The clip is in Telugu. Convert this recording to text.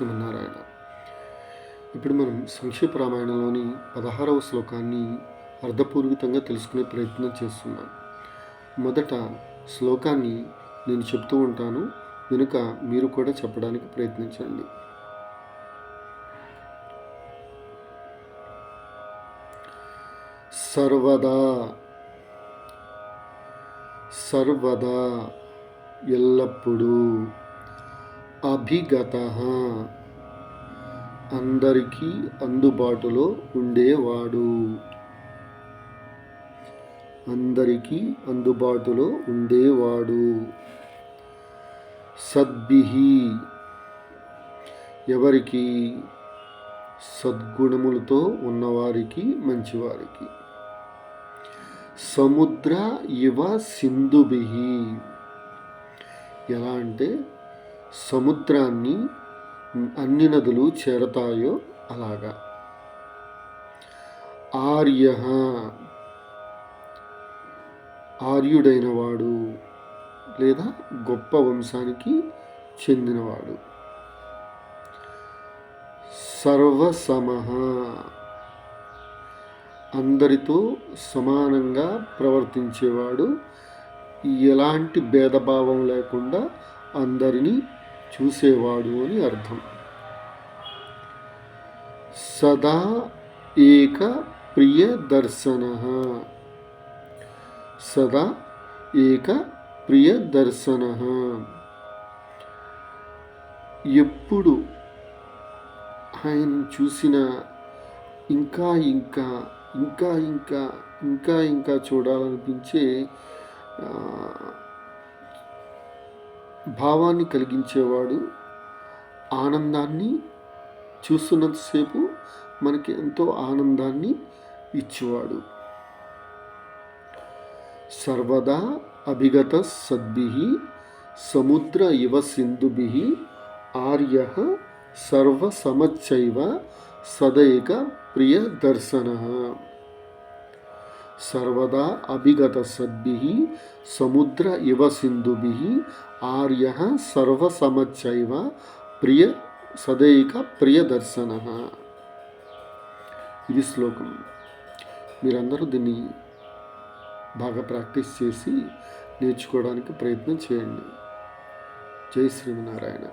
శ్రీమన్నారాయణ ఇప్పుడు మనం సంక్షేప రామాయణంలోని పదహారవ శ్లోకాన్ని అర్థపూర్వితంగా తెలుసుకునే ప్రయత్నం చేస్తున్నాం. మొదట శ్లోకాన్ని నేను చెప్తూ ఉంటాను వెనుక మీరు కూడా చెప్పడానికి ప్రయత్నించండి. సర్వదా సర్వదా ఎల్లప్పుడూ అభిగత. అందరికీ అందుబాటులో ఉండేవాడు. అందరికీ అందుబాటులో ఉండేవాడు. సద్భిహి. ఎవరికి? సద్గుణములతో ఉన్నవారికి మంచివారికి. సముద్ర ఇవ సింధుభి ఎలా అంటే సముద్రాన్ని అన్ని నదులు చేరతాయో అలాగా. ఆర్య ఆర్యుడైన వాడు లేదా గొప్ప వంశానికి చెందినవాడు. సర్వసమ అందరితో సమానంగా ప్రవర్తించేవాడు. ఎలాంటి భేదభావం లేకుండా అందరినీ చూసేవాడు అని అర్థం. సదా ఏక ప్రియ దర్శన సదా ఏక ప్రియ దర్శన ఎప్పుడు ఆయన చూసిన ఇంకా ఇంకా ఇంకా ఇంకా ఇంకా ఇంకా చూడాలనిపించే భావాన్ని కలిగించేవాడు ఆనందాన్ని చూస్తున్నంతసేపు మనకి ఎంతో ఆనందాన్ని ఇచ్చేవాడు. సర్వదా అభిగత సద్భి సముద్ర ఇవ సింధుభి ఆర్య సర్వసమచ్చైవ సదైక ప్రియ దర్శన సర్వదా అభిగత సద్భి సముద్ర ఇవ సింధుభి ఆర్య సర్వసమచ్చైవ ప్రియ సదైక ప్రియదర్శన. ఇది శ్లోకం. మీరందరూ దీన్ని బాగా ప్రాక్టీస్ చేసి నేర్చుకోవడానికి ప్రయత్నం చేయండి. జై శ్రీమనారాయణ